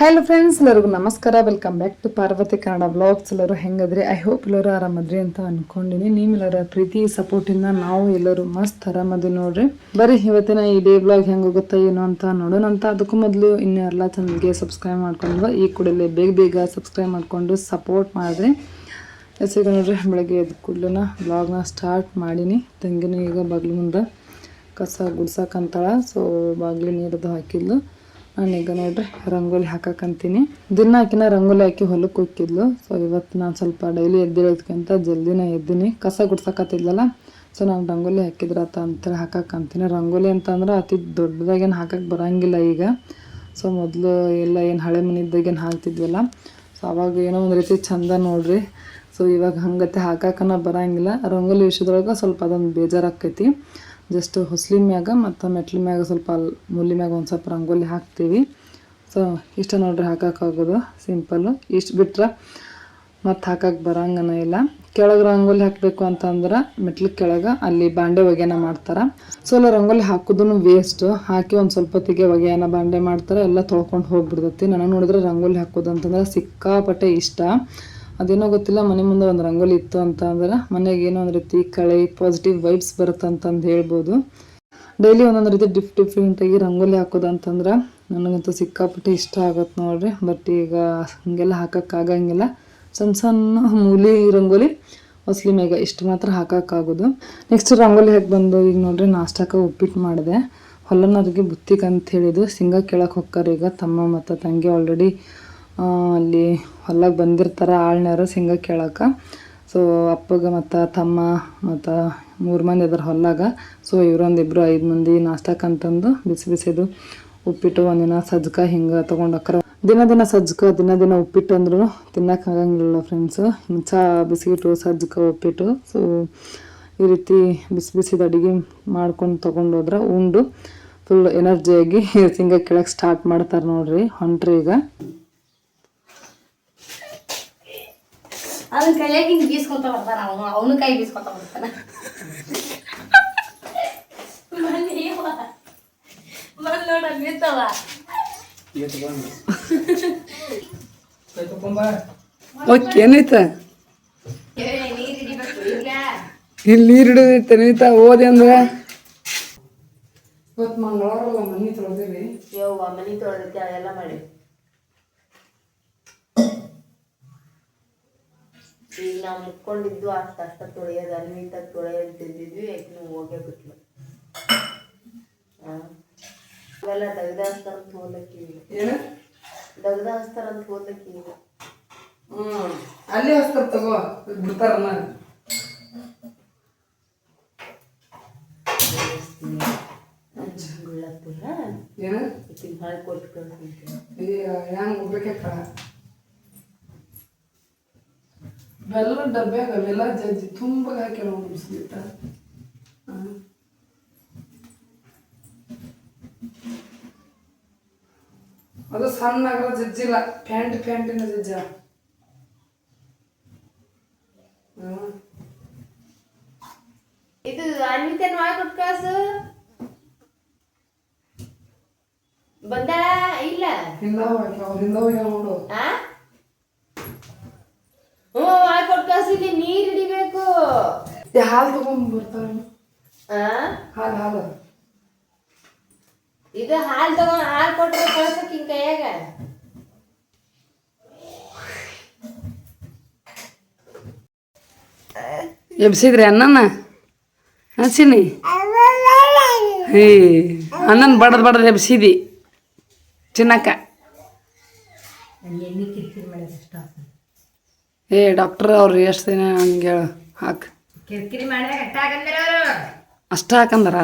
Hello friends ಎಲ್ಲರಿಗೂ ನಮಸ್ಕಾರ. Welcome back to Parvathi Kannada blogs ಎಲ್ಲರೂ ಹೆಂಗದ್ರಿ? ಐ ಹೋಪ್ ಎಲ್ಲರೂ ಆರಾಮದ್ರಿ ಅಂತ ಅನ್ಕೊಂಡಿನಿ. ನೀವೆಲ್ಲರ ಪ್ರೀತಿ ಸಪೋರ್ಟಿಂದ ನಾವು ಎಲ್ಲರೂ ಮಸ್ತ್ ಆರಾಮದ್ವಿ ನೋಡ್ರಿ. ಬರೀ ಇವತ್ತಿನ ಈ ಡೇ ಬ್ಲಾಗ್ ಹೆಂಗೆ ಹೋಗುತ್ತಾ ಏನು ಅಂತ ನೋಡೋಣ ಅಂತ. ಅದಕ್ಕೂ ಮೊದಲು ಇನ್ನೂ ಎಲ್ಲ ಚಾನಲ್ಗೆ ಸಬ್ಸ್ಕ್ರೈಬ್ ಮಾಡ್ಕೊಂಡು ಈ ಕೂಡಲೇ ಬೇಗ ಬೇಗ ಸಬ್ಸ್ಕ್ರೈಬ್ ಮಾಡಿಕೊಂಡು ಸಪೋರ್ಟ್ ಮಾಡಿದ್ರಿ ಎಸ್ಸಿಗ ನೋಡ್ರಿ, ಬೆಳಗ್ಗೆ ಎದ್ದು ಕೂಡಲೇ ಬ್ಲಾಗ್ನ ಸ್ಟಾರ್ಟ್ ಮಾಡೀನಿ. ತಂಗಿನ ಈಗ ಬಾಗಿಲು ಮುಂದೆ ಕಸ ಗುಡ್ಸಕ್ಕಂತಳ ಸೊ ಬಾಗಿಲು ನೀರದು ಹಾಕಿದ್ಲು. ನಾನೀಗ ನೋಡ್ರಿ, ರಂಗೋಲಿ ಹಾಕಕ್ಕಂತೀನಿ ದಿನ ಹಾಕಿನ ರಂಗೋಲಿ ಹಾಕಿ ಹೊಲಕ್ಕೆ ಹೋಗಿದ್ಲು ಸೊ ಇವತ್ತು ನಾನು ಸ್ವಲ್ಪ ಡೈಲಿ ಎದ್ದಿರೋದಕ್ಕಿಂತ ಜಲ್ದಿನ ಎದ್ದೀನಿ. ಕಸ ಗುಡ್ಸಕತ್ತಿದ್ಲಲ್ಲ ಸೊ ನಾನು ರಂಗೋಲಿ ಹಾಕಿದ್ರತ ಅಂತೇಳಿ ಹಾಕಕ್ಕಂತೀನಿ ರಂಗೋಲಿ ಅಂತಂದ್ರೆ ಅತಿ ದೊಡ್ಡದಾಗೇನು ಹಾಕಕ್ಕೆ ಬರಂಗಿಲ್ಲ ಈಗ. ಸೊ ಮೊದಲು ಎಲ್ಲ ಏನು ಹಳೆ ಮನಿದ್ದಾಗೇನು ಹಾಕ್ತಿದ್ವಲ್ಲ ಸೊ ಅವಾಗ ಏನೋ ಒಂದು ರೀತಿ ಚಂದ ನೋಡ್ರಿ. ಸೊ ಇವಾಗ ಹಂಗತೆ ಹಾಕಕ್ಕನ ಬರೋಂಗಿಲ್ಲ. ರಂಗೋಲಿ ವಿಷಯದೊಳಗೆ ಸ್ವಲ್ಪ ಅದೊಂದು ಬೇಜಾರಾಕೈತಿ ಜಸ್ಟ್ ಹೊಸ್ಲಿನ ಮ್ಯಾಗ ಮತ್ತು ಮೆಟ್ಲ ಮ್ಯಾಗ ಸ್ವಲ್ಪ ಅಲ್ಲಿ ಮುಲ್ಲಿ ಮ್ಯಾಗ ಒಂದು ಸ್ವಲ್ಪ ರಂಗೋಲಿ ಹಾಕ್ತೀವಿ. ಸೊ ಇಷ್ಟ ನೋಡ್ರಿ ಹಾಕೋಕ್ಕಾಗೋದು ಸಿಂಪಲ್ಲು ಇಷ್ಟು ಬಿಟ್ರೆ ಮತ್ತು ಹಾಕಕ್ಕೆ ಬರಂಗನ ಇಲ್ಲ. ಕೆಳಗೆ ರಂಗೋಲಿ ಹಾಕಬೇಕು ಅಂತಂದ್ರೆ ಮೆಟ್ಲು ಕೆಳಗೆ ಅಲ್ಲಿ ಬಾಂಡೆ ಒಗೆನ ಮಾಡ್ತಾರೆ. ಸೊ ಎಲ್ಲ ರಂಗೋಲಿ ಹಾಕೋದೂ ವೇಸ್ಟ್ ಹಾಕಿ ಒಂದು ಸ್ವಲ್ಪ ಹೊತ್ತಿಗೆ ಒಗೆಯನ ಬಾಂಡೆ ಮಾಡ್ತಾರೆ, ಎಲ್ಲ ತೊಳ್ಕೊಂಡು ಹೋಗ್ಬಿಡ್ತೈತಿ. ನನಗೆ ನೋಡಿದ್ರೆ ರಂಗೋಲಿ ಹಾಕೋದು ಅಂತಂದ್ರೆ ಸಿಕ್ಕಾಪಟ್ಟೆ ಇಷ್ಟ. ಅದೇನೋ ಗೊತ್ತಿಲ್ಲ, ಮನೆ ಮುಂದೆ ಒಂದು ರಂಗೋಲಿ ಇತ್ತು ಅಂತ ಅಂದ್ರೆ ಮನೆಗೆ ಏನೋ ಒಂದು ರೀತಿ ಕಳೆ ಪಾಸಿಟಿವ್ ವೈಬ್ಸ್ ಬರುತ್ತೆ ಅಂತಂದು ಹೇಳ್ಬೋದು. ಡೈಲಿ ಒಂದೊಂದು ರೀತಿ ಡಿಫ್ ಡಿಫ್ರೆಂಟಾಗಿ ರಂಗೋಲಿ ಹಾಕೋದು ಅಂತಂದ್ರೆ ನನಗಂತೂ ಸಿಕ್ಕಾಪಟ್ಟೆ ಇಷ್ಟ ಆಗತ್ತೆ ನೋಡ್ರಿ. ಬಟ್ ಈಗ ಹಂಗೆಲ್ಲ ಹಾಕೋಕ್ಕಾಗಂಗಿಲ್ಲ ಸಣ್ಣ ಸಣ್ಣ ಮೂಲಿ ರಂಗೋಲಿ ಹೊಸ್ಲಿ ಮೇಗ ಇಷ್ಟು ಮಾತ್ರ ಹಾಕೋಕ್ಕಾಗೋದು ನೆಕ್ಸ್ಟ್ ರಂಗೋಲಿ ಹಾಕಿ ಬಂದು ಈಗ ನೋಡ್ರಿ ನಾಷ್ಟಕ್ಕೆ ಉಪ್ಪಿಟ್ಟು ಮಾಡಿದೆ. ಹೊಲನವ್ರಿಗೆ ಬುತ್ತಿಗೆ ಅಂತ ಹೇಳಿದ್ದು, ಸಿಂಗ ಕೇಳಕ್ಕೆ ಹೋಗ್ತಾರೆ ಈಗ ತಮ್ಮ ಮತ್ತು ತಂಗಿ ಆಲ್ರೆಡಿ ಅಲ್ಲಿ ಹೊಲಕ್ಕೆ ಬಂದಿರ್ತಾರೆ ಆಳ್ನಾರು ಸಿಂಗ ಕೇಳಕ್ಕೆ ಸೊ ಅಪ್ಪಗೆ ಮತ್ತು ತಮ್ಮ ಮತ್ತು ಮೂರು ಮಂದಿ ಇದ್ರ ಹೊಲಾಗ ಸೊ ಇವರೊಂದಿಬ್ರು ಐದು ಮಂದಿ ನಾಷ್ಟಕ್ಕಂತಂದು ಬಿಸಿ ಬಿಸಿದು ಉಪ್ಪಿಟ್ಟು ಒಂದಿನ ಸಜ್ಜಕ ಹಿಂಗೆ ತೊಗೊಂಡಕ್ರ ದಿನ ದಿನ ಸಜ್ಜಕ ದಿನ ದಿನ ಉಪ್ಪಿಟ್ಟು ಅಂದ್ರೂ ತಿನ್ನಕ್ಕೆ ಆಗಂಗಿಲ್ಲ ಫ್ರೆಂಡ್ಸು ಚಾ ಬಿಸ್ಕಿಟು ಸಜ್ಜಕ ಉಪ್ಪಿಟ್ಟು. ಸೊ ಈ ರೀತಿ ಬಿಸಿ ಬಿಸಿದ ಅಡುಗೆ ಮಾಡ್ಕೊಂಡು ತೊಗೊಂಡು ಹೋದ್ರೆ ಉಂಡು. ಫುಲ್ ಎನರ್ಜಿಯಾಗಿ ಸಿಂಗ ಕೇಳಕ್ಕೆ ಸ್ಟಾರ್ಟ್ ಮಾಡ್ತಾರೆ ನೋಡ್ರಿ ಹೊಂಟ್ರಿ ಈಗ. ಅದನ್ನ ಕೈಯಾಗ ಹಿಂಗೆ ಬೀಸ್ಕೊಂತ ಬರ್ತಾನ ಅವನು ಅವನು ಕೈ ಬೀಸ್ಕೊತ ಬರ್ತಾನ ಬಂದ್ ನೋಡ ನಿಂತವ ಓಕೆ ಏನೈತ ಇಲ್ಲಿ ನೀರು ಹಿಡಿದೈತೆ ನೀತಾ ಓದಿ ಅಂದ್ರೆ? ಇವತ್ತು ಮಂಗಳವಾರಲ್ಲ ಮನೆ ತೊಳೆದಿರಿ ಯವ್ವ ಮನಿ ತೊಳ್ದಕ್ಕೆ ಅದೆಲ್ಲ ಮಾಡಿ. ಈಗ ನಾವು ಮುಕ್ಕೊಂಡಿದ್ದು ಅಷ್ಟು ಅಷ್ಟ ತೊಳೆಯೋದು ಅಲ್ಲಿಂದ ತೊಳೆಯೋದು ತಿಂದಿದ್ವಿ ಯಾಕೆ ಹೋಗೇ ಬಿಟ್ಲು ಅವೆಲ್ಲ ದಗ್ದ ಹಚ್ತಾರ ಅಂತ ಹೋದಕ್ಕೆ ಏನು? ದಗ್ದ ಹಚ್ತಾರ ಅಂತ ಹೋಗ್ಲಕ್ಕಿವಿ ಹ್ಞೂ ಅಲ್ಲಿ ಹಸ್ತರ್ ತಗೋ ಏನು? ಹಾಳು ಕೊಟ್ಟು ಈಗ ಹೆಂಗೆ ಹೋಗ್ಬೇಕಕ್ಕ ಬೆಲ್ಲ ಡಬ್ಬ್ಯಾಗ ಅವೆಲ್ಲ ಜಜ್ಜಿ ತುಂಬ ಹಾಕಿ ನೋಡಿ ಬಿಸಿಲಿಟ್ಟ ಅದು ಸಣ್ಣ ಆಗರ ಜಜ್ಜಿಲ್ಲ. ಪ್ಯಾಂಟ್ ಪ್ಯಾಂಟಿನ ಜಜ್ಜ. ಇದು ಅನ್ವಿತನ್ ಮಾಡಿ ಕೊಟ್ಟು ಕಳ್ಸು ಬಂದ ಇಲ್ಲ? ಹಿಂದ ಹೋಗಿ ಅವ್ರ ಹಿಂದ ಹೋಗಿ ನೋಡು. ಆ? ಹ್ಞೂ ಮಾಡಿ ಕೊಟ್ಟು ನೀರು ಹಿಡಿಬೇಕು. ಹಾಲು ತಗೊಂಡ್ ಬರ್ತಾವ ಆ? ಹಾಲು ಹಾಲು. ಇದು ಹಾಲು ತಗೊಂಡ್ ಹಾಲು ಕೊಟ್ಟರೆ ಕಳ್ಸಕ್ ಹಿಂಗ ಕೈಯಾಗ. ಎಬ್ಸಿದ್ರಿ ಅನ್ನನ ಹಸಿನಿ ಹೇ ಅನ್ನನ ಬಡದ್ ಬಡದ್ ಎಬ್ಸಿದಿ. ಚಿನ್ನಕ್ಕ. ಎಣ್ಣೆ ಕಿರಿಕಿರಿ ಮಾಡೋದು ಇಷ್ಟ ಏ ಡಾಕ್ಟರ್ ಅವ್ರು ಎಷ್ಟು ದಿನ ಹಂಗೆ ಹಾಕ್. ಕಿರಿಕಿರಿ ಮಾಡಿದಾಗ ಅವರು? ಅಷ್ಟ ಹಾಕಂದ್ರ?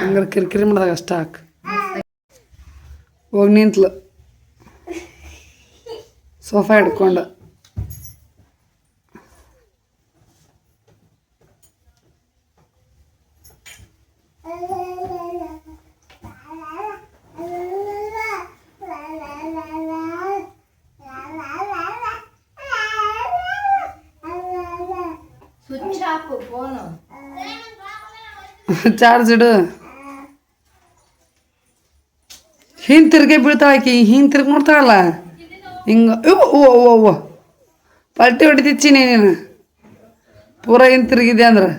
ಹಂಗಾರೆ ಕಿರಿಕಿರಿ ಮಾಡಿದಾಗ ಅಷ್ಟ ಹಾಕು. ಹೋಗಿ ನಿಂತ್ಲು. ಸೋಫಾ ಹಿಡ್ಕೊಂಡು ಸ್ವಿಚ್ ಹಾಕು ಫೋನು ಚಾರ್ಜ್ ಇಡು ಹಿಂದ್ ತಿರ್ಗೆ ಬೀಳ್ತಾಳ ಆಕಿ ಹಿಂದ್ ತಿರ್ಗಿ ನೋಡ್ತಾಳಲ್ಲ ಹಿಂಗ ಇವ್ ಓ ಓ ಓ ಪಲ್ಟಿ ಹೊಡಿತಿಚ್ಚಿ ನೀನು ಪೂರ ಏನು ತಿರುಗಿದೆ ಅಂದ್ರೆ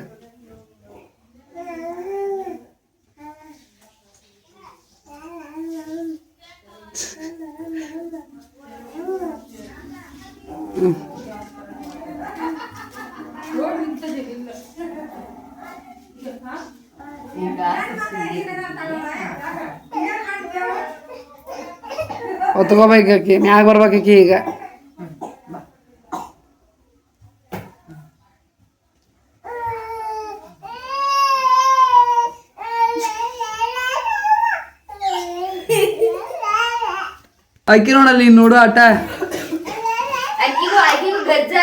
ಹೊತ್ಕೋಬೇಕಿ ಮ್ಯಾಗ ಬರ್ಬೇಕಿ ಈಗ. ಅಕ್ಕಿ ನೋಡಲ್ಲಿ ನೀನ್ ನೋಡು ಆಟ ಆಕಿಗೂ ಆಕಿಗೂ ಗಜ್ಜ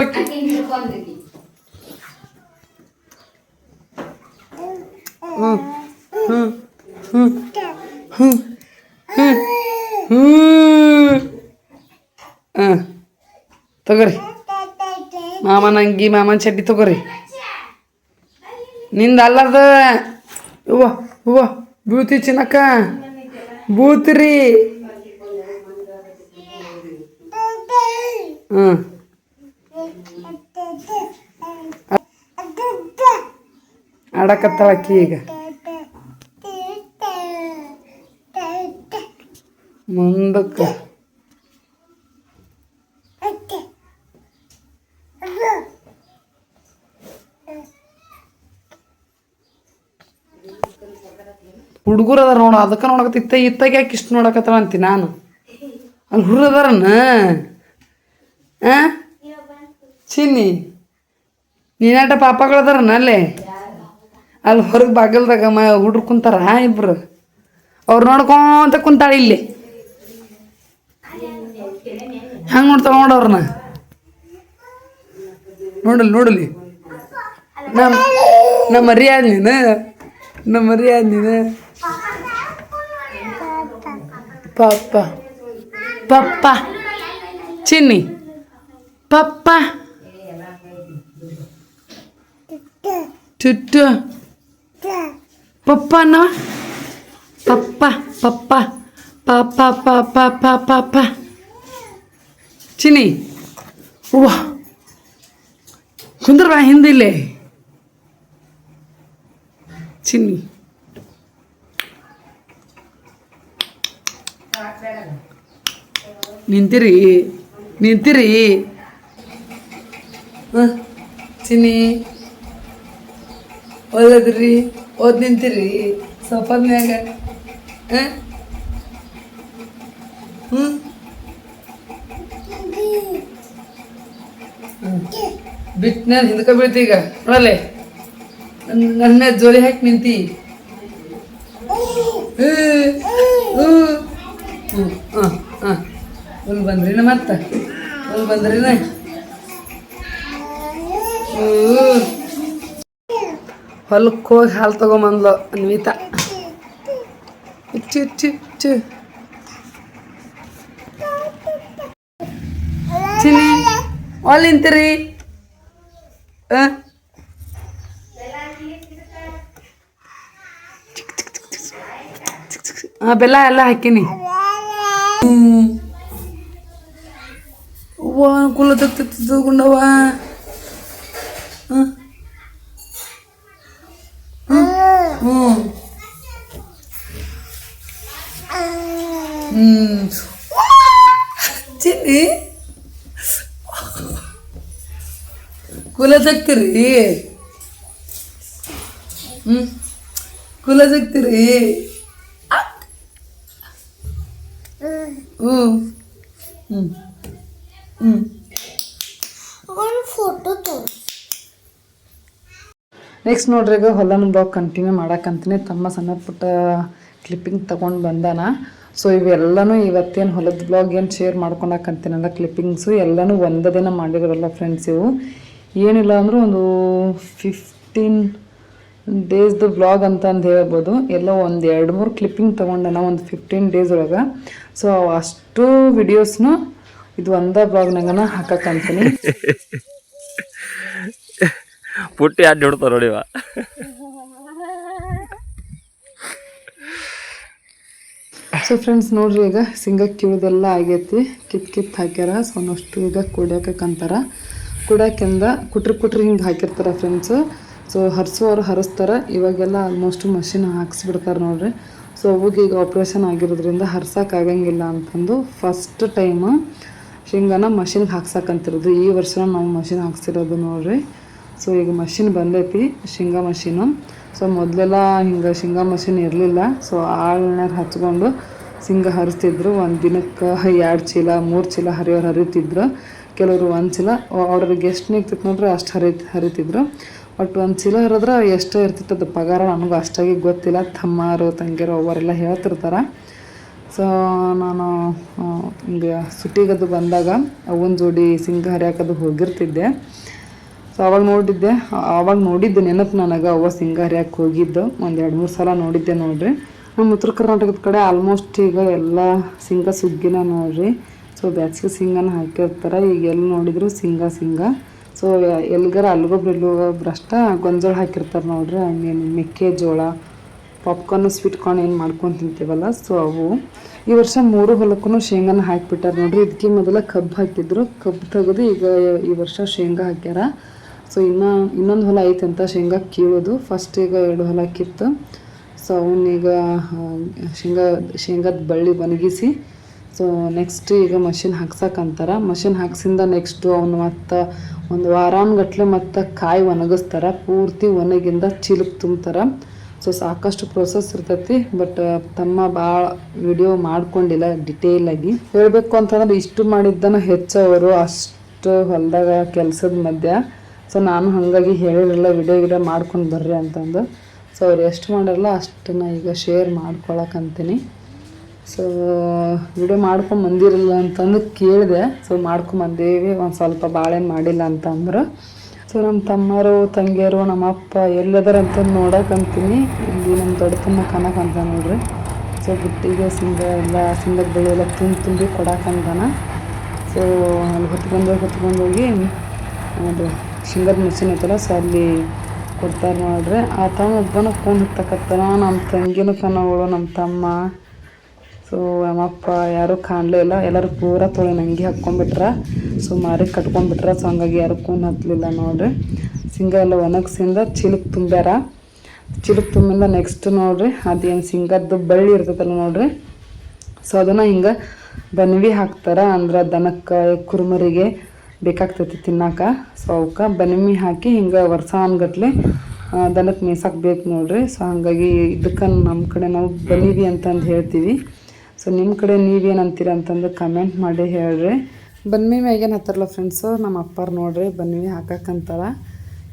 ಆಕಿ ಹಿಡ್ಕೊಂಡ್ರಿ ಹ್ಮ್ ಹ್ಮ್ ಹ್ಮ್ ಹ್ಮ್ ಹ್ಮ್ ಹಾಂ ತಗೋರಿ ಮಾಮನ ಅಂಗಿ ಮಾಮನ ಚಡ್ಡಿ ತಗೋರಿ ನಿಂದ ಅಲ್ಲದ ಹೂವ ಹೂವ ಬೂತಿ ಚಿನ್ನಕ್ಕ ಬೂತ್ರಿ ಹ್ಞೂ ಆಡಕತ್ತಾಳ ಅಕ್ಕಿ ಈಗ ಮುಂದಕ್ಕೆ ಹುಡುಗರು ಅದಾರ ನೋಡು, ಅದಕ್ಕೆ ನೋಡಕತ್ತ, ಇತ್ತ, ಇತ್ತಾಗ ಯಾಕೆ ಇಷ್ಟು ನೋಡಕತ್ತಾರ ಅಂತೀನಿ ನಾನು? ಅಲ್ಲಿ ಹುಡುಗರು ಚಿನ್ನಿ ನೀನಾಟ ಪಾಪಗಳು ಅದಾರನ ಅಲ್ಲೇ? ಅಲ್ಲಿ ಹೊರಗೆ ಬಾಗಲ್ದಾಗ ಮ ಹುಡ್ರು ಕುಂತಾರ ಇಬ್ರು? ಅವ್ರು ನೋಡ್ಕೊಂತ ಕುಂತಾಳ ಇಲ್ಲಿ. ಹೆಂಗೆ ನೋಡ್ತಾಳ ನೋಡವ್ರನ್ನ ನೋಡಲಿ ನೋಡಲಿ. ನಮ್ಮ ನಮ್ಮ ಮರ್ಯಾದ ನೀನು ನಮ್ಮ ಮರ್ಯಾದ ನೀನು. ಪಪ್ಪ ಪಪ್ಪ ಚಿನ್ನಿ ಪಪ್ಪ ಚುಟ್ಟು ಪಪ್ಪ ಅನ್ನವ ಪಪ್ಪ ಪಪ್ಪ ಪಾಪ ಪಾಪ ಪಾಪ ಪಾಪ ಚಿನ್ನಿ ಹೂವ ಕುಂದ್ರ ಬಾ ಹಿಂದಿಲ್ಲೇ ನಿಂತಿರಿ ನಿಂತಿರಿ? ಚಿನ್ನಿ. ಓದದ್ರಿ, ಓದ್ ನಿಂತಿರಿ. ಸೋಫಾದ್ನ್ಯಾಗ ಮ್ಯಾಗ ಹ್ಮ್? ನಾನು ಹಿಂದಕ ಬೀಳ್ತಿ ಈಗ. ನೋಡಲೆ. ನನ್ನ ಜೋಲಿ ಹಾಕಿ ನಿಂತಿ. ಹುಲ್ ಬಂದ್ರಿನ ಮತ್ತೆ? ಹುಲ್ ಬಂದ್ರಿನ? ಹೊಲಕ್ಕೆ ಹೋಗಿ ಹಾಲು ತಗೊಂಬಂದ್ಲು ಅನ್ವಿತಾ. ಇಚ್ಚು ಇಚ್ಚು ಇಚ್ಚು ಚಿನ್ನಿ ಅಲ್ಲಿ ನಿಂತಿರಿ. ಹಾಂ? ಆ, ಬೆಲ್ಲ ಎಲ್ಲ ಹಾಕಿನಿ ಹ್ಮ್. ಕುಲ ತಗೊಂಡವ ಹ್ಞೂ ಹ್ಮ್. ಚಿನ್ನಿ ಕುಲ ಜಗ್ತಿರಿ ಹ್ಞೂ ಕುಲ ರೀ ಹ್ಞೂ ಹ್ಞೂ ಹ್ಞೂ ನೆಕ್ಸ್ಟ್ ನೋಡ್ರಿ, ಈಗ ಹೊಲನ ಬ್ಲಾಗ್ ಕಂಟಿನ್ಯೂ ಮಾಡಕ್ಕಂತೀನಿ ತಮ್ಮ ಸಣ್ಣ ಪುಟ್ಟ ಕ್ಲಿಪ್ಪಿಂಗ್ ತಗೊಂಡು ಬಂದಾನ. ಸೊ ಇವೆಲ್ಲನೂ ಇವತ್ತೇನು ಹೊಲದ ಬ್ಲಾಗ್ ಏನು ಶೇರ್ ಮಾಡ್ಕೊಂಡಕ್ಕಂತೀನಲ್ಲ ಕ್ಲಿಪ್ಪಿಂಗ್ಸು ಎಲ್ಲನೂ ಒಂದೇ ದಿನ ಮಾಡಿರೋಲ್ಲ ಫ್ರೆಂಡ್ಸ್ ಇವು. ಏನಿಲ್ಲ ಅಂದರೂ ಒಂದು ಫಿಫ್ಟೀನ್ ಡೇಸ್ದು ಬ್ಲಾಗ್ ಅಂತ ಅಂದು ಹೇಳ್ಬೋದು. ಎಲ್ಲ ಒಂದು ಎರಡು ಮೂರು ಕ್ಲಿಪ್ಪಿಂಗ್ ತೊಗೊಂಡನ ಒಂದು ಫಿಫ್ಟೀನ್ ಡೇಸ್ ಒಳಗೆ. ಸೊ ಅಷ್ಟು ವಿಡಿಯೋಸ್ನು ಇದು ಒಂದೇ ಬ್ಲಾಗ್ನಾಗನ ಹಾಕಕ್ಕಂತೀನಿ ಪುಟ್ಟಿ ಅಡ್ಡಿ ಹೊಡ್ತಾವ ನೋಡಿವ ಸೊ ಫ್ರೆಂಡ್ಸ್ ನೋಡ್ರಿ ಈಗ ಸಿಂಗ ಕೀಳೋದೆಲ್ಲ ಆಗೈತಿ. ಕಿತ್ ಕಿತ್ ಹಾಕ್ಯಾರ. ಸೊ ಅಷ್ಟು ಈಗ ಕುಡಿಯೋಕಂತಾರ ಕುಡಿಯಾಕಿಂದ ಕುಟ್ರಿ ಕುಟ್ರಿ ಹಿಂಗೆ ಹಾಕಿರ್ತಾರೆ ಫ್ರೆಂಡ್ಸ್ ಸೊ ಹರಿಸೋರು ಹರಿಸ್ತಾರೆ. ಇವಾಗೆಲ್ಲ ಆಲ್ಮೋಸ್ಟ್ ಮಷಿನ್ ಹಾಕ್ಸಿಬಿಡ್ತಾರೆ ನೋಡ್ರಿ. ಸೊ ಅವಾಗ ಈಗ ಆಪ್ರೇಷನ್ ಆಗಿರೋದ್ರಿಂದ ಹರ್ಸೋಕ್ಕಾಗಂಗಿಲ್ಲ ಅಂತಂದು ಫಸ್ಟ್ ಟೈಮು ಶೇಂಗಾನ ಮಷಿನ್ಗೆ ಹಾಕ್ಸಕ್ಕಂತಿರೋದು ಈ ವರ್ಷ ನಾವು ಮಷಿನ್ ಹಾಕ್ಸಿರೋದು ನೋಡ್ರಿ. ಸೊ ಈಗ ಮಷಿನ್ ಬಂದೈತಿ, ಶೇಂಗಾ ಮಷೀನು ಸೊ ಮೊದಲೆಲ್ಲ ಹಿಂಗೆ ಶೇಂಗಾ ಮಷಿನ್ ಇರಲಿಲ್ಲ. ಸೊ ಆಳ್ನಾಗ ಹಚ್ಕೊಂಡು ಶೇಂಗಾ ಹರಿಸ್ತಿದ್ರು. ಒಂದು ದಿನಕ್ಕೆ ಎರಡು ಚೀಲ, ಮೂರು ಚೀಲ ಹರಿಯೋರು ಹರಿತಿದ್ರು. ಕೆಲವರು ಒಂದು ಚೀಲ ಅವ್ರಿಗೆ ಎಷ್ಟು ನಿಗ್ತಿತ್ತು ನೋಡ್ರಿ, ಅಷ್ಟು ಹರಿ, ಹರಿತಿದ್ರು. ಒಟ್ಟು ಒಂದು ಚೀಲ ಹರಿದ್ರೆ ಎಷ್ಟೋ ಇರ್ತಿತ್ತು ಅದು ಪಗಾರ ನನಗೂ ಅಷ್ಟಾಗಿ ಗೊತ್ತಿಲ್ಲ. ತಮ್ಮಾರು, ತಂಗಿರು ಅವರೆಲ್ಲ ಹೇಳ್ತಿರ್ತಾರೆ. ಸೊ ನಾನು ಹಿಂಗೆ ಸುಟ್ಟಿಗದು ಬಂದಾಗ ಅವನ ಜೋಡಿ ಸಿಂಗ ಹರಿಯಾಕದು ಹೋಗಿರ್ತಿದ್ದೆ. ಸೊ ಅವಾಗ ನೋಡಿದ್ದೆ ಅವಾಗ ನೋಡಿದ್ದೆ ನೆನಪು ನನಗೆ ಅವ್ವ ಸಿಂಗ ಹರಿಯಕ್ಕೆ ಹೋಗಿದ್ದು. ಒಂದು ಎರಡು ಮೂರು ಸಲ ನೋಡಿದ್ದೆ ನೋಡ್ರಿ. ನಮ್ಮ ಉತ್ತರ ಕರ್ನಾಟಕದ ಕಡೆ ಆಲ್ಮೋಸ್ಟ್ ಈಗ ಎಲ್ಲ ಸಿಂಗ ಸುಗ್ಗಿನ ನೋಡ್ರಿ. ಸೊ ಬ್ಯಾಸಿಗೆ ಸಿಂಗನ ಹಾಕಿರ್ತಾರೆ. ಈಗ ಎಲ್ಲಿ ನೋಡಿದ್ರು ಸಿಂಗ ಸಿಂಗ. ಸೊ ಎಲ್ಗಾರ ಅಲ್ಗೊಬ್ರು ಇಲ್ಲೊಬ್ರು ಅಷ್ಟ ಗೊಂಜಾಳ ಹಾಕಿರ್ತಾರೆ ನೋಡ್ರಿ. ಮೀನ್ ಮೆಕ್ಕೆಜೋಳ ಪಾಪ್ಕಾರ್ನ್, ಸ್ವೀಟ್ ಕಾರ್ನ್ ಏನು ಮಾಡ್ಕೊಂಡು ತಿಂತೀವಲ್ಲ ಸೊ ಅವು ಈ ವರ್ಷ ಮೂರು ಹೊಲಕ್ಕೂ ಶೇಂಗಾನ ಹಾಕಿಬಿಟ್ಟಾರ ನೋಡ್ರಿ. ಇದಕ್ಕೆ ಮೊದಲ ಕಬ್ಬು ಹಾಕಿದ್ರು. ಕಬ್ಬು ತೆಗೆದು ಈಗ ಈ ವರ್ಷ ಶೇಂಗಾ ಹಾಕ್ಯಾರ. ಸೊ ಇನ್ನು ಇನ್ನೊಂದು ಹೊಲ ಐತೆ ಅಂತ ಶೇಂಗಾ ಕೀಳೋದು. ಫಸ್ಟ್ ಈಗ ಎರಡು ಹೊಲ ಕಿತ್ತು ಸೊ ಅವನ್ನೀಗ ಶೇಂಗಾ, ಶೇಂಗಾದ ಬಳ್ಳಿ ಒಣಗಿಸಿ ಸೊ ನೆಕ್ಸ್ಟ್ ಈಗ ಮಷಿನ್ ಹಾಕ್ಸಕ್ಕಂತಾರ ಮಷಿನ್ ಹಾಕ್ಸಿಂದ ನೆಕ್ಸ್ಟು ಅವನು ಮತ್ತು ಒಂದು ವಾರಾನ್ಗಟ್ಲೆ ಮತ್ತು ಕಾಯಿ ಒಣಗಿಸ್ತಾರೆ. ಪೂರ್ತಿ ಒಣಗಿಂದ ಚಿಲುಕ್ ತುಂಬ್ತಾರೆ. ಸೊ ಸಾಕಷ್ಟು ಪ್ರೊಸೆಸ್ ಇರ್ತೈತಿ ಬಟ್ ತಮ್ಮ ಭಾಳ ವಿಡಿಯೋ ಮಾಡ್ಕೊಂಡಿಲ್ಲ ಡಿಟೇಲ್ ಆಗಿ. ಹೇಳಬೇಕು ಅಂತಂದ್ರೆ ಇಷ್ಟು ಮಾಡಿದ್ದನ ಹೆಚ್ಚವರು ಅಷ್ಟು ಹೊಲದಾಗ ಕೆಲಸದ ಮಧ್ಯ. ಸೊ ನಾನು ಹಾಗಾಗಿ ಹೇಳಿರಲ್ಲ ವಿಡಿಯೋ ಗಿಡ ಮಾಡ್ಕೊಂಡು ಬರ್ರಿ ಅಂತಂದು. ಸೊ ಅವ್ರು ಎಷ್ಟು ಮಾಡಿರಲ್ಲ ಅಷ್ಟನ್ನು ಈಗ ಶೇರ್ ಮಾಡ್ಕೊಳಕಂತೀನಿ. ಸೊ ವಿಡಿಯೋ ಮಾಡ್ಕೊಂಡು ಬಂದಿರಲ್ಲ ಅಂತಂದು ಕೇಳಿದೆ. ಸೊ ಮಾಡ್ಕೊಂಬಂದೇವಿ ಒಂದು ಸ್ವಲ್ಪ ಬಾಳೆ ಮಾಡಿಲ್ಲ ಅಂತಂದ್ರೆ. ಸೊ ನಮ್ಮ ತಮ್ಮರು ತಂಗಿಯರು ನಮ್ಮ ಅಪ್ಪ ಎಲ್ಲದಾರ ಅಂತ ಇಲ್ಲಿ ನಮ್ಮ ದೊಡ್ಡ ತಮ್ಮ ಕನಕಂತ ನೋಡ್ರಿ. ಸೊ ಬುಟ್ಟಿಗೆ ಸಿಂಗ ಎಲ್ಲ ಸಿಂಗದ ಬೆಳೆ ಎಲ್ಲ ತುಂಬಿ ತುಂಬಿ ಕೊಡಕ್ಕಂತಾನ ಸೊ ಅಲ್ಲಿ ಹೊತ್ಕೊಂಡು ಹೊತ್ಕೊಂಡು ಹೋಗಿ, ಅದು ಶಿಂಗದ ಮಿಷಿನ್ ಐತಲ್ಲ ಸೊ ಅಲ್ಲಿ ಕೊಡ್ತಾರೆ ನೋಡ್ರಿ. ಆ ತಮ್ಮ ಒಬ್ಬನ ಫೋನ್ ಹತ್ತಕತ್ತಾನ, ನಮ್ಮ ತಂಗಿನ ಕನವಳು ನಮ್ಮ ತಮ್ಮ. ಸೊ ನಮ್ಮಪ್ಪ ಯಾರೂ ಕಾಣಲೇ ಇಲ್ಲ. ಎಲ್ಲರೂ ಪೂರ ತೊಳೆ ನಂಗೆ ಹಾಕ್ಕೊಂಡ್ಬಿಟ್ರ. ಸೊ ಮಾರಿ ಕಟ್ಕೊಂಡ್ಬಿಟ್ರ ಸೊ ಹಂಗಾಗಿ ಯಾರು ಕೂನ್ ಹತ್ತಲಿಲ್ಲ ನೋಡ್ರಿ. ಸಿಂಗ ಎಲ್ಲ ಒಣಗ್ಸಿಂದ ಚೀಲಕ್ಕೆ ತುಂಬ್ಯಾರ. ಚಿಲುಕ್ ತುಂಬಿಂದ ನೆಕ್ಸ್ಟ್ ನೋಡ್ರಿ, ಅದೇನು ಸಿಂಗದ್ದು ಬಳ್ಳಿ ಇರ್ತದಲ್ಲ ನೋಡ್ರಿ. ಸೊ ಅದನ್ನು ಹಿಂಗೆ ಬನ್ವಿ ಹಾಕ್ತಾರೆ ಅಂದ್ರೆ ದನಕ್ಕೆ, ಕುರುಮರಿಗೆ ಬೇಕಾಗ್ತೈತಿ ತಿನ್ನಾಕ. ಸೊ ಅವಕ್ಕೆ ಬನ್ವಿ ಹಾಕಿ ಹಿಂಗೆ ವರ್ಷಾನ್ಗಟ್ಲೆ ದನಕ್ಕೆ ಮೇಯ್ಸಕ್ಕೆ ಬೇಕು ನೋಡ್ರಿ. ಸೊ ಹಾಗಾಗಿ ಇದಕ್ಕೆ ನಮ್ಮ ಕಡೆ ನಾವು ಬನ್ನಿವಿ ಅಂತಂದು ಹೇಳ್ತೀವಿ. ಸೊ ನಿಮ್ಮ ಕಡೆ ನೀವೇನು ಅಂತೀರ ಅಂತಂದು ಕಮೆಂಟ್ ಮಾಡಿ ಹೇಳ್ರಿ. ಬನ್ನಿ ಮ್ಯಾಗೇನು ಹತ್ತಾರಲ್ಲ ಫ್ರೆಂಡ್ಸು ನಮ್ಮ ಅಪ್ಪಾರು ನೋಡ್ರಿ, ಬನ್ನಿ ಹಾಕಕ್ಕಂತಾರ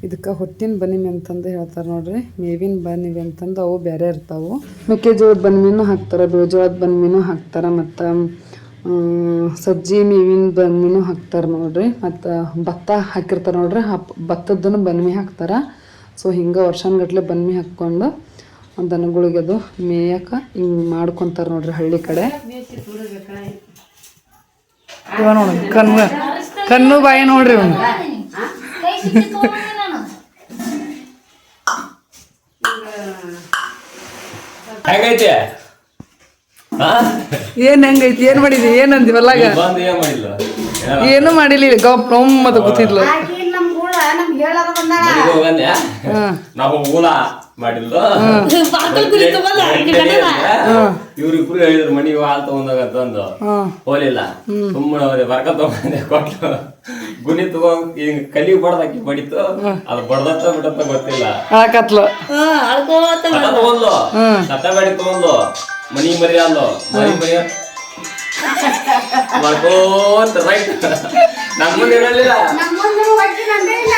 ಇದಕ್ಕೆ ಹೊಟ್ಟಿನ ಬನ್ನಿಮೆ ಅಂತಂದು ಹೇಳ್ತಾರೆ ನೋಡ್ರಿ. ಮೇವಿನ ಬನ್ನಿವಿ ಅಂತಂದು ಅವು ಬೇರೆ ಇರ್ತಾವೆ. ಮೆಕ್ಕೆಜೋಳದ ಬನ್ನಿನೂ ಹಾಕ್ತಾರೆ, ಬೇಜೋಳದ ಬನ್ನಿನೂ ಹಾಕ್ತಾರೆ, ಮತ್ತು ಸಜ್ಜಿ ಮೇವಿನ ಬನ್ನಿನೂ ಹಾಕ್ತಾರೆ ನೋಡ್ರಿ. ಮತ್ತು ಭತ್ತ ಹಾಕಿರ್ತಾರೆ ನೋಡ್ರಿ. ಭತ್ತದ್ದನ್ನು ಬನ್ನಿ ಹಾಕ್ತಾರೆ. ಸೊ, ಹಿಂಗೆ ವರ್ಷಾನ್ಗಟ್ಲೆ ಬನ್ನಿ ಹಾಕ್ಕೊಂಡು ದನಗಳಿಗೆ ಅದು ಮೇಯಕ್ಕೆ ಹಿಂಗೆ ಮಾಡ್ಕೊತಾರೆ ನೋಡ್ರಿ ಹಳ್ಳಿ ಕಡೆ. ಇವ ನೋಡಿ ಕಣ್ಣು ಕಣ್ಣು ಬಾಯಿ ನೋಡ್ರಿ ಇವನು. ಹೆಂಗೈತೆ? ಏನ್ ಹೆಂಗೈತಿ ಏನ್ ಮಾಡಿದಿ ಏನು ಬಂದು ಏನ್ ಮಾಡಿಲ್ಲ ಗಪ್ ನಮ್ ಮನೆಗೆ ಹೋಗಂದೆ ನಾವು ಮಾಡಿಲ್ಲ ಇವ್ರಿಬ್ರು ಹೇಳಿದ್ರು ಮನಿ ಹಾಲ್ ತಗೊಂಡಾಗ ತಂದು ಹೋಲಿಲ್ಲ ಸುಮ್ಮನೆ ಅವ್ರಿಗೆ ಬರ್ಕ ತಗೊಂಡೆ ಕೊಟ್ಲು. ಗುಣಿ ತಗೊಂಡ್ ಹಿಂಗ್ ಕಲಿ ಬಡ್ದಾಕಿ ಬಡಿತು ಅದು ಬಡ್ದತ್ತ ಬಿಡತ್ತ ಗೊತ್ತಿಲ್ಲ. ತಗೊಂಡ್ಲು. ಸತ್ತ ಬೇಡಿ ತಗೊಂಡ್ಲು. ಮನಿ ಮರಿ ಅಲ್ಲೋ ಮನಿ ಮರಿ ಮಾಡ್ಕೋತ ರೈಟ್. ನಮ್ಮ ಹೇಳಲಿಲ್ಲ. ನಮ್ಮನ್ನು ಒಟ್ಟಿ ನಂಬೇ ಇಲ್ಲ.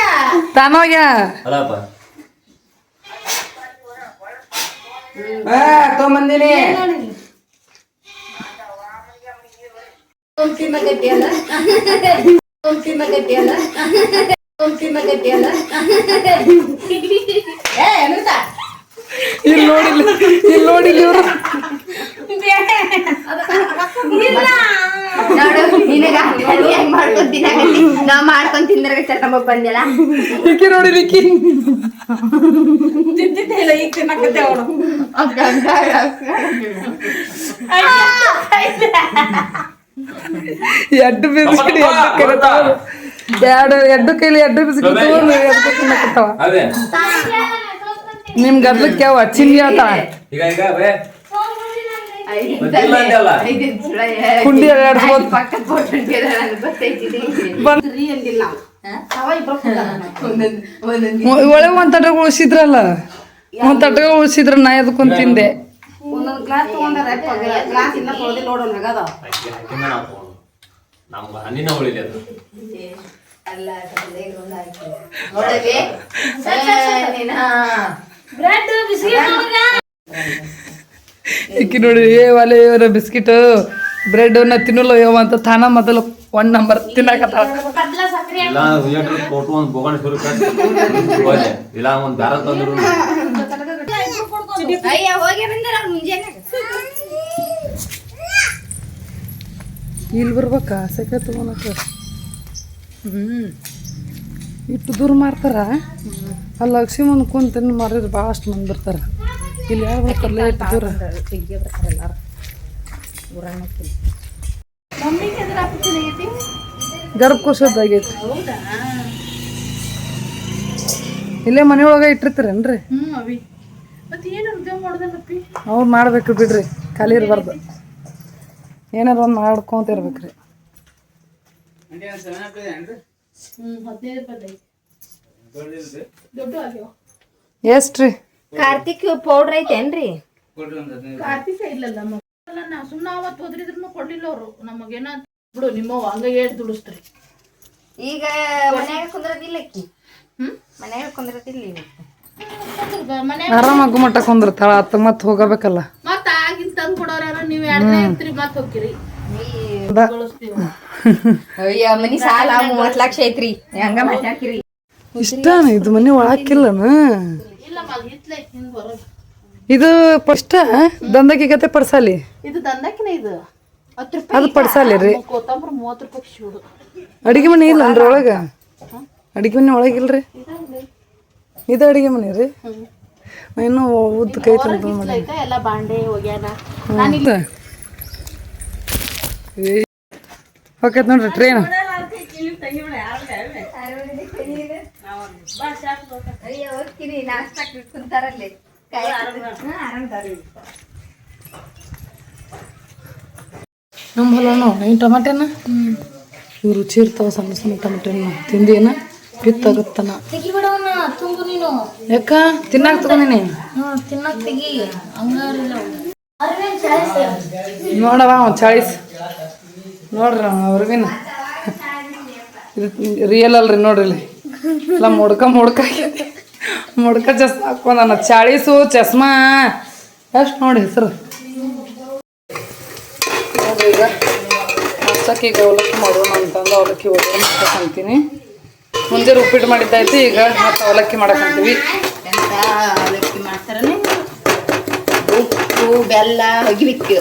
ತಾನೋಗ್ಯ? ಅಲ್ಲಪ್ಪ. ಅನಿತಾ ಇಲ್ಲಿ ನೋಡಿಲ್ಲ ಇಲ್ಲಿ ನೋಡಿಲ್ಲ ಇವ್ರು. ನಿನಗ ಹೆಂಗ್ ಮಾಡ್ಕೊಂಡ್ ತಿನ್ನಾಕತ್ತಿ ನಾವ್ ಮಾಡ್ಕೊಂಡ್ ತಿಂದ್ರಾಗ ಚರ್ಕೊಂಬ ಬಂದಿಲ್ಲ ಈಕಿ. ಎಡ್ಡು ಬಿಸ್ಕಿಟ್ ಎಡ್ಡು ಕೈಲಿ ಎರಡು ಎಡ್ಡು ಕೈಲಿ ಎಡ್ಡು ಬಿಸ್ಕಿಟ್ ತಗೊಂಡು ಎಡ್ಡು ತಿನ್ನಕತ್ತಾವ. ಅದೇ. ನಿಮ್ ಗದ್ಲಕ್ಕೆ ಅವ ಚಿನ್ನಿ ಆತ? ಈಗ ಈಗ ಕುಂಡಿ ಒಳಗೆ ಒಂದ್ ತಟ ಉಳಿಸಿದ್ರಲ್ಲ? ಒಂದ್ ತಟ ಉಳಿಸಿದ್ರ ನಾ ಎದಕ್ಕೊಂದ್ ತಿಂದೆ? ಒಂದೊಂದು ಗ್ಲಾಸ್ ಇಕ್ಕಿ ನೋಡಿ ಏ ಒಲೆ ಇವರ ಬಿಸ್ಕಿಟ್ ಬ್ರೆಡ್ನ ತಿನ್ನಲ್ಲ ಯವ್ವ ಅಂತ ತಾನ ಮೊದಲು ಒನ್ ನಂಬರ್ ತಿನ್ನಕತ್ತಾಳ. ಇಲ್ಲ ಥಿಯೇಟರ್ ಫೋಟೋ ಒಂದು ಬೋಗಣ ಶುರು ಹೋದೆ ಇಲ್ಲ ಒಂದು ಬ್ಯಾರ ತಂದ್ರು. ಅಯ್ಯ ಹೋಗಿ ಬಂದಿರ ಮುಂಜಾನೆ ಇಲ್ಲಿ ಬರ್ಬೇಕಾ ಸೆಕೆ ತಗೊಳಕ ಹ್ಮ್. ಇಟ್ಟು ದೂರ ಮಾರ್ತಾರ? ಅಲ್ಲಿ ಲಕ್ಷ್ಮಿ ಮುಂದೆ ಕುಂತ ಮಾರಿದ್ರೆ ಭಾಳಷ್ಟು ಮಂದಿ ಬರ್ತಾರ. ಇಲ್ಲಿ ಯಾರು ಬರ್ತಾರಲ್ಲ ಇಟ್ಟು ದೂರ. ಗರ್ಭಕೋಶದಾಗೈತಿ ಇಲ್ಲೇ ಮನೆಯೊಳಗೆ ಇಟ್ಟಿರ್ತೀರೇನ್ರಿ? ಅವ್ರು ಮಾಡ್ಬೇಕು ಬಿಡ್ರಿ ಖಾಲಿ ಇರಬಾರ್ದು. ಏನಾರ ಒಂದು ಮಾಡ್ಕೊಂತ ಇರ್ಬೇಕ್ರಿ. ಎಷ್ಟ್ರಿ? ಕಾರ್ತಿಕ್ ಪೌಡರ್ ಐತೇನ್ರಿ ಕಾರ್ತಿಕ್ ಇಲ್ಲಲ್ಲ ಅಲ್ಲ ನಾ ಸುಮ್ಮನೆ ಅವತ್ತು ಹೋದ್ರಿದ್ರು ಕೊಡ್ಲಿಲ್ಲ ಅವರು. ನಮಗೇನ ಬಿಡು ನಿಮ್ಮ ಹಂಗ ಹೇಳಿ ದುಡಿಸ್ತ್ರಿ. ಈಗ ಮನ್ಯಾಗ ಕುಂದ್ರದಿಲ್ಲ ಅಕ್ಕಿ ಹ್ಮ್? ಮನ್ಯಾಗ ಕುಂದ್ರದಿಲ್ಲ ಈಗ. ಮನೆ ಆರಾಮಾಗು ಮಟ್ಟ ಕುಂದಿರ್ತಾಳ ಅತ್ತ ಮತ್ತೆ ಹೋಗಬೇಕಲ್ಲ. ಮತ್ತ ಆಗಿನ ತಂದ್ ಕೊಡೋರ ನೀವ್ ಎರಡನೇ ಇರ್ತೀರಿ ಮತ್ ಹೋಗ್ತೀರಿ? ಗಳಿಸ್ತೀವಿ ಅಯ್ಯ ಮನಿ ಸಾಲ ಮೂವತ್ ಲಕ್ಷ ಐತ್ರಿ. ಹಂಗ ಮಾತಾಡ್ತೀರಿ. ಇಷ್ಟ ಇದು ಮನಿ ಒಳಾಕಿಲ್ಲನ ಇದು ಫಸ್ಟ್ ದಂದಕಿ ಗತೆ ಪಡ್ಸಾಲಿ? ಇದು ದಂದಕಿನ ಇದು. ಅದು ಪಡ್ಸಾಲಿ ರೀ. ಕೊತ್ತಂಬರಿ ಮೂವತ್ತು ರೂಪಾಯಿ ಶೂಡು ಅಡಿಗೆ ಮನೆ ಇಲ್ಲ ಒಳಗ? ಅಡಿಗೆ ಮನೆ ಒಳಗಿಲ್ರಿ ಇದು ಅಡಿಗೆ ಮನೆ ರೀ? ಇನ್ನು ಉದ್ದ ಕೈ ಐತೆ ಎಲ್ಲ ಬಾಂಡೆ ಹೋಗ್ಯಾನ. ಓಕೆ ನೋಡ್ರಿ ಟ್ರೈನ್ ಅಯ್ಯ ಹೋಗ್ತೀನಿ. ನಾಷ್ಟ ಕುಂತಾರಲ್ಲಿ. ನಮ್ಮ ಹೊಲನು? ಈ ಟಮಾಟೆನ? ಇವು ರುಚಿ ಇರ್ತಾವ ಸಣ್ಣ ಸಣ್ಣ ಟಮಾಟೆನ. ತಿಂದೇನ ಪಿತ್ತಾಗುತ್ತನ ಯಾಕ? ತಿನ್ನಾಕ ತಗೊಂಡಿನಿ ತಿನ್ನಕ್ ತೆಗಿ. ಹಂಗಾರಿಲ್ಲ ನೋಡವ ಚಾಳಿಸ್ ಚಾಳೀಸ್ ನೋಡ್ರಿ ಅವ್ರಿಗಿನ. ಇದು ರಿಯಲ್ ಅಲ್ರಿ ನೋಡ್ರಿ ಇಲ್ಲಿ. ಎಲ್ಲ ಮುಡ್ಕ ಮುಡ್ಕ. ಮುಡ್ಕ ಚಸ್ಮಾ ಹಾಕೊಂಡನ ಚಾಳೀಸು ಚಸ್ಮಾ. ಎಷ್ಟು ನೋಡಿ ಹೆಸರು. ನೋಡ್ರಿ ಈಗ ಈಗ ಅವಲಕ್ಕಿ ಮಾಡೋಣ ಅಂತಂದು ಅವಲಕ್ಕಿ ಒಗ್ಗರಣೆ ಹಾಕಂತೀನಿ ಮುಂದೆ ಉಪ್ಪಿಟ್ಟು ಮಾಡಿದ್ದಾಯ್ತು ಈಗ ಮತ್ತೆ ಅವಲಕ್ಕಿ ಮಾಡಕ್ಕಂತೀವಿ ಅವಲಕ್ಕಿ ಮಾಡ್ತಾರೆ ಉಪ್ಪು ಬೆಲ್ಲ ಒಗಿಬೇಕು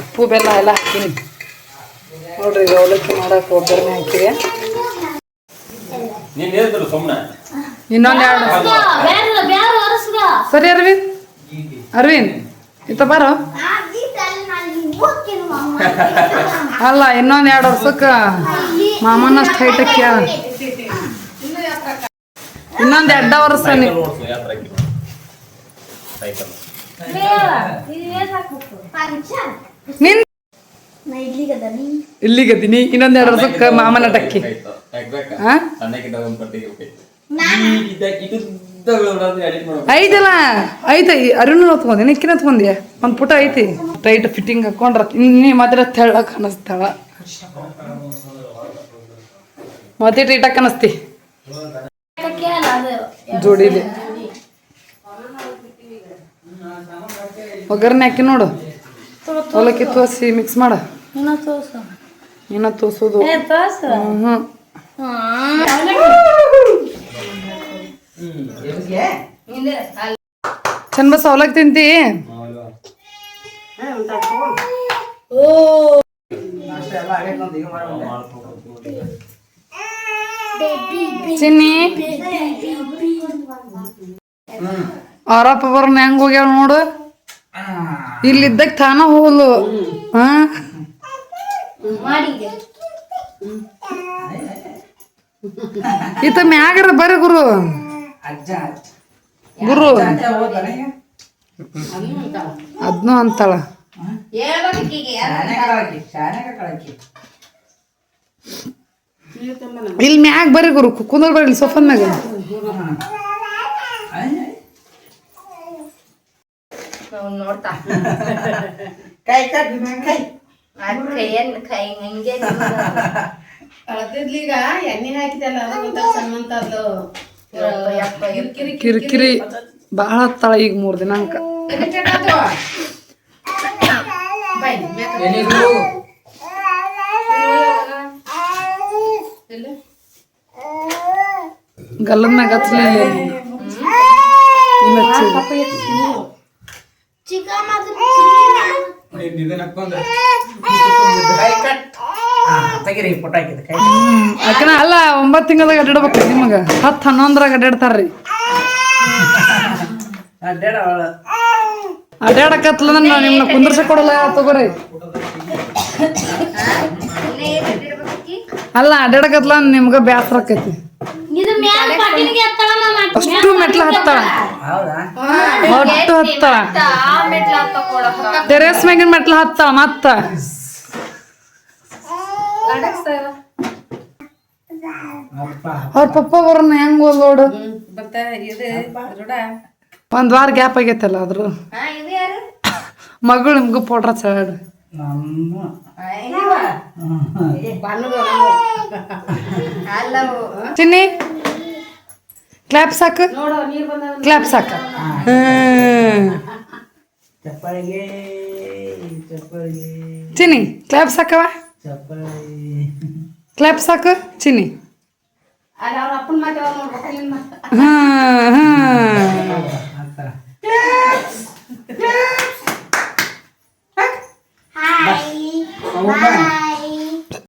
ಉಪ್ಪು ಬೆಲ್ಲ ಎಲ್ಲ ಹಾಕ್ತೀನಿ. ನೋಡ್ರಿ ಈಗ ಅವಲಕ್ಕಿ ಮಾಡಕ್ಕೆ ಒಗ್ಗರಣೆ ಹಾಕಿದೆ. ನೀನ್ ಸುಮ್ಮನೆ ಇನ್ನೊಂದು ಎರಡು. ಸರಿ ಅರವಿಂದ್. ಅರವಿಂದ್ ಇತ್ತ ಬಾರೋ. ಅಲ್ಲ ಇನ್ನೊಂದು ಎರಡು ವರ್ಷಕ್ಕೆ ಮಾಮನಷ್ಟು ಹೈಟ್ ಹಾಕ್ಯ ಇನ್ನೊಂದು ಎರಡ ವರ್ಷ ನಿನ್ ಇಲ್ಲಿಗದೀನಿ ಇನ್ನೊಂದು ಎರಡು ವರ್ಷಕ್ಕೆ ಮಾಮನ ಟಕ್ಕಿ ಐತಲ್ಲ ಐತೆ ಅರುಣ್ ಹೊತ್ಕೊಂಡಿ ಇಕ್ಕಿನ ಹೊತ್ಕೊಂಡಿ ಒಂದು ಪುಟ ಐತಿ. ಟೈಟ್ ಫಿಟ್ಟಿಂಗ್ ಹಾಕೊಂಡ್ರ ನೀ ಮಾತ್ರ ತೆಳ್ಳಕ್ ಅನಸ್ತಾಳ ಮತ್ತೆ ಟೈಟ್ ಅನಸ್ತಿ ಜೋಡಿಲಿ. ಒಗ್ಗರಣೆ ಹಾಕಿ ನೋಡು. ಅವಲಕ್ಕಿ ತೋರಿಸಿ ಮಿಕ್ಸ್ ಮಾಡ. ಏನ ತೋರ್ಸೋದು ಹ್ಞೂ ಚಂದ ಸೌಲಕ್ ತಿಂತಿ? ಚಿನ್ನಿ? ಅವರಪ್ಪ ಬರ್ನ ಹೆಂಗ್ ಹೋಗ್ಯಾವ ನೋಡು? ಇಲ್ಲಿದ್ದಾಗ ತಾನ ಹೋಗ್ಲು ಹಾ ಮಾಡಿದ್ದೆ. ಈತ ಮ್ಯಾಗರ ಬರ್ರಿ ಗುರು? ಗುರು. ಅದ್ನು ಅಂತಾಳ. ಇಲ್ಲಿ ಮ್ಯಾಗ ಬರ್ರಿ ಗುರು ಕುಂದ್ರ ಬರ್ರಿ ಇಲ್ಲಿ ಸೋಫಾನ್ ಮ್ಯಾಗ. ನೋಡ್ತಾ ಕೈ ಕಟ್ ಕೈ ಅಳತಿದ್ಲೀಗ ಎಣ್ಣೆ ಹಾಕಿದಲ್ಲ ಅದು. ಕಿರಿಕಿರಿ ಭಾಳ ಹತ್ತಾಳ ಈಗ ಮೂರ್ ದಿನಾಂಕ. ಅಂಕ ಗಲ್ಲನ್ನ ಹಚ್ಲಿಲ್ಲ ಇಲ್ಲ. ಹಚ್ಚಿಲ್ಲ. ಯಾಕನ ಅಲ್ಲ ಒಂಬತ್ತು ತಿಂಗಳದಾಗ ಅಡ್ಡಾಡ್ಬೇಕು ನಿಮಗೆ. ಹತ್ತು ಹನ್ನೊಂದರಾಗ ಅಡ್ಡಾಡ್ತಾರ್ರಿ ಅಡ್ಡಾಡಕತ್ಲ ನಾವು ನಿಮ್ಮನ್ನ ಕುಂದ್ರಸ ಕೊಡಲ್ಲ ತಗೋರಿ. ಅಲ್ಲ ಅಡ್ಡಾಡಕತ್ಲ ನಿಮ್ಗೆ ಬ್ಯಾಸರ ಆಕೈತಿ ಇದು ಮ್ಯಾಲ ಪಾಟಿನಿಗೆ ಹತ್ತಳ ಅಷ್ಟು ಮೆಟ್ಲು ಹತ್ತಾಳ. ಅಷ್ಟು ಒಟ್ಟು ಹತ್ತಾಳ. ಟೆರೇಸ್ ಮ್ಯಾಗಿನ ಮೆಟ್ಲು ಹತ್ತಾಳ ಮತ್ತ. ಅಪ್ಪ. ಅವ್ರ ಪಪ್ಪ ಬರೋಣ ಹೆಂಗ್ ನೋಡು. ಮತ್ತೆ ಇದು ರುಡ ಒಂದ್ ವಾರ ಗ್ಯಾಪ್ ಆಗೈತಲ್ಲ ಅದ್ರ ಹಾ ಇದು ಯಾರು? ಮಗಳು ನಿಮ್ಗೂ ಪೌಡ್ರ ಚಾಡ್ ಚಿನ್ನಿ. ಕ್ಲಾಪ್ ಸಾಕು ಕ್ಲಾಪ್ ಸಾಕು ಹ್ಮ್. ಚಪ್ಪಳಿಗೆ ಚಪ್ಪಳಿಗೆ ಚಿನ್ನಿ ಕ್ಲಾಪ್ ಸಾಕವ ಚಪ್ಪಳಿ ಕ್ಲಾಪ್ ಸಾಕು ಚಿನ್ನಿ ಅಲ್ಲ ಅವ್ರ